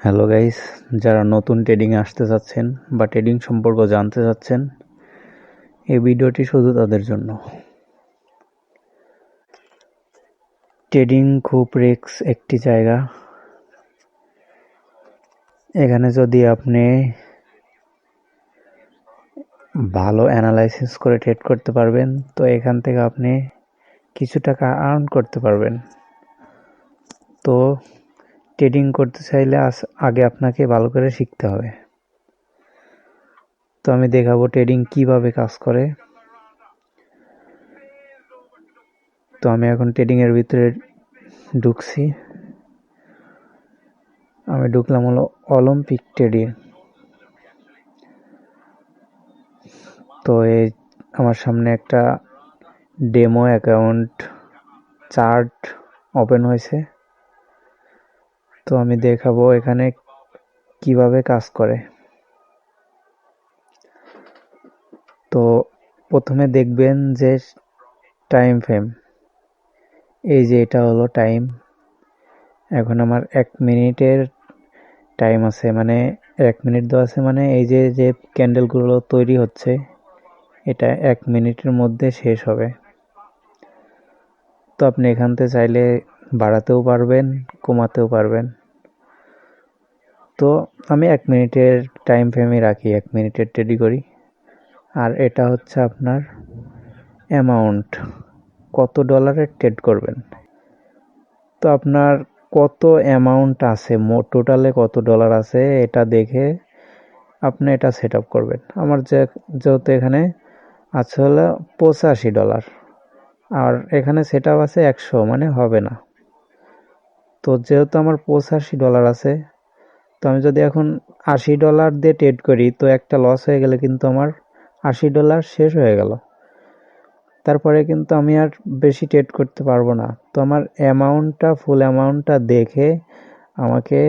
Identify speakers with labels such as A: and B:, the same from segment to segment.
A: Hello guys যারা নতুন ট্রেডিংয়ে আসতে চাচ্ছেন বা ট্রেডিং সম্পর্ক জানতে চাচ্ছেন এই ভিডিওটি শুধু তাদের জন্য। ট্রেডিং খুব রিক্স একটি জায়গা। এখানে যদি আপনি ভালো অ্যানালাইসিস করে ট্রেড করতে পারবেন, তো এখান থেকে আপনি কিছু টাকা আর্ন করতে পারবেন। তো ট্রেডিং করতে চাইলে আগে আপনাকে ভালো করে শিখতে হবে। তো আমি দেখাবো ট্রেডিং কীভাবে কাজ করে। তো আমি এখন ট্রেডিংয়ের ভিতরে ঢুকছি। আমি ঢুকলাম হলো অলিম্পিক ট্রেডিং তো এই আমার সামনে একটা ডেমো অ্যাকাউন্ট চার্ট ওপেন হয়েছে। তো আমি দেখাবো এখানে কীভাবে কাজ করে। তো প্রথমে দেখবেন যে টাইম ফ্রেম এই যে এটা হলো টাইম এখন আমার এক মিনিটের টাইম আছে মানে এক মিনিট দেওয়া আছে মানে এই যে যে ক্যান্ডেলগুলো তৈরি হচ্ছে, এটা এক মিনিটের মধ্যে শেষ হবে। তো আপনি এখান থেকে চাইলে বাড়াতেও পারবেন, কমাতেও পারবেন। তো আমি এক মিনিটের টাইম ফ্রেমে রাখি, এক মিনিটের টেডি করি। আর এটা হচ্ছে আপনার অ্যামাউন্ট কত ডলারের ট্রেড করবেন। তো আপনার কত অ্যামাউন্ট আছে টোটালে কত ডলার আছে, এটা দেখে আপনি এটা সেট আপ করবেন। আমার যে, যেহেতু এখানে আছে হলো পঁচাশি ডলার আর এখানে সেট আপ আছে একশো মানে হবে না। তো যেহেতু আমার পঁচাশি ডলার আছে, তো আমি যদি এখন আশি ডলার দিয়ে ট্রেড করি, তো একটা লস হয়ে গেলে কিন্তু আমার আশি ডলার শেষ হয়ে গেল। তারপরে কিন্তু আমি আর বেশি ট্রেড করতে পারব না। তো আমার অ্যামাউন্টটা ফুল অ্যামাউন্টটা দেখে আমাকে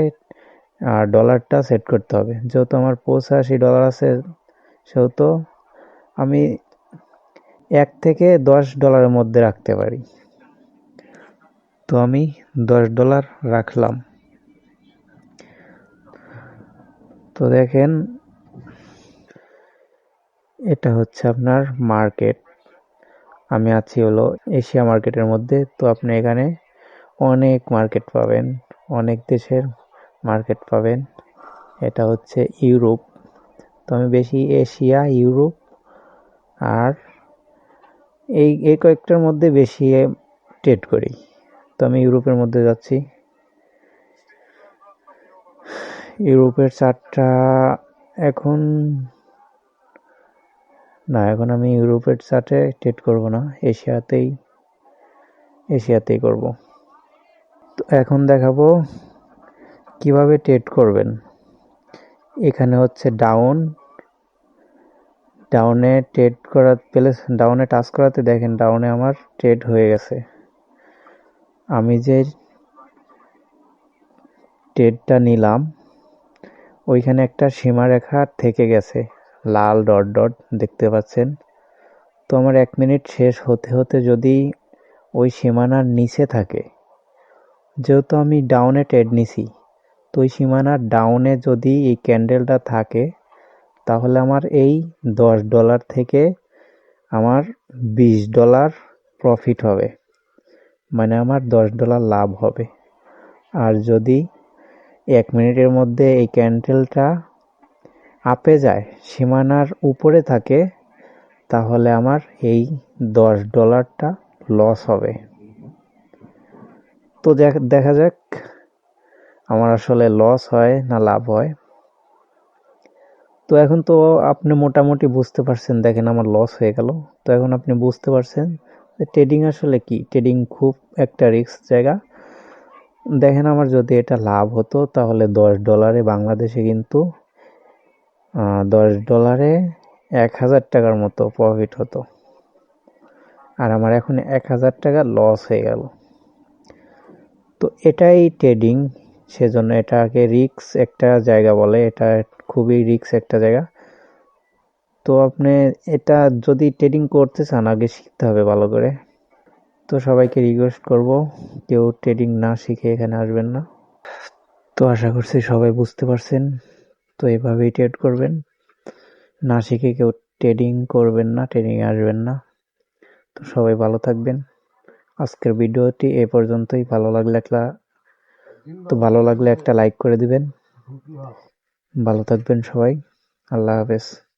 A: আর ডলারটা সেট করতে হবে। যেহেতু আমার পঁচাশি ডলার আছে, সেহেতু আমি এক থেকে দশ ডলারের মধ্যে রাখতে পারি। তো আমি দশ ডলার রাখলাম। তো দেখেন, এটা হচ্ছে আপনার মার্কেট। আমি আছি হলো এশিয়া মার্কেটের মধ্যে। তো আপনি এখানে অনেক মার্কেট পাবেন, অনেক দেশের মার্কেট পাবেন। এটা হচ্ছে ইউরোপ। তো আমি বেশি এশিয়া, ইউরোপ আর এই এই কয়েকটার মধ্যে বেশি ট্রেড করি। তো আমি ইউরোপের মধ্যে যাচ্ছি। ইউরোপের চারটা এখন, না, এখন আমি ইউরোপের চার্টে ট্রেড করব না, এশিয়াতেই এশিয়াতেই করব। তো এখন দেখাবো কীভাবে ট্রেড করবেন। এখানে হচ্ছে ডাউন ডাউনে ট্রেড করা, পেলে ডাউনে টাচ করাতে দেখেন ডাউনে আমার ট্রেড হয়ে গেছে। আমি যে ট্রেডটা নিলাম, ওইখানে একটা সীমারেখা থেকে গেছে, লাল ডট ডট, দেখতে পাচ্ছেন? তো আমার এক মিনিট শেষ হতে হতে যদি ওই সীমানার নিচে থাকে, যেহেতু আমি ডাউনে ট্রেড নিছি, তো ওই সীমানার ডাউনে যদি এই ক্যান্ডেলটা থাকে, তাহলে আমার এই দশ ডলার থেকে আমার বিশ ডলার প্রফিট হবে। মানে আমার দশ ডলার লাভ হবে। আর যদি এক মিনিটের মধ্যে এই ক্যান্ডেলটা আপে যায়, সীমানার উপরে থাকে, তাহলে আমার এই দশ ডলারটা লস হবে। তো দেখা যাক আমার আসলে লস হয় না লাভ হয়। তো এখন তো আপনি মোটামুটি বুঝতে পারছেন, দেখেন আমার লস হয়ে গেল। তো এখন আপনি বুঝতে পারছেন ট্রেডিং আসলে কি? ট্রেডিং খুব একটা রিস্ক জায়গা। দেখেন আমার যদি এটা লাভ হতো, তাহলে দশ ডলারে বাংলাদেশে কিন্তু দশ ডলারে এক হাজার টাকার মতো প্রফিট হতো। আর আমার এখন এক হাজার টাকা লস হয়ে গেল। তো এটাই ট্রেডিং সেজন্য এটাকে রিক্স একটা জায়গা বলে। এটা খুবই রিক্স একটা জায়গা। তো আপনি এটা যদি ট্রেডিং করতে চান, আগে শিখতে হবে ভালো করে। তো সবাইকে রিকোয়েস্ট করব, কেউ ট্রেডিং না শিখে এখানে আসবেন না। তো আশা করছি সবাই বুঝতে পারছেন। তো এভাবেই ট্রেড করবেন। না শিখে কেউ ট্রেডিং করবেন না ট্রেডিংয়ে আসবেন না। তো সবাই ভালো থাকবেন। আজকের ভিডিওটি এ পর্যন্তই। ভালো লাগলে একটা, তো ভালো লাগলে একটা লাইক করে দিবেন। ভালো থাকবেন সবাই। আল্লাহ হাফেজ।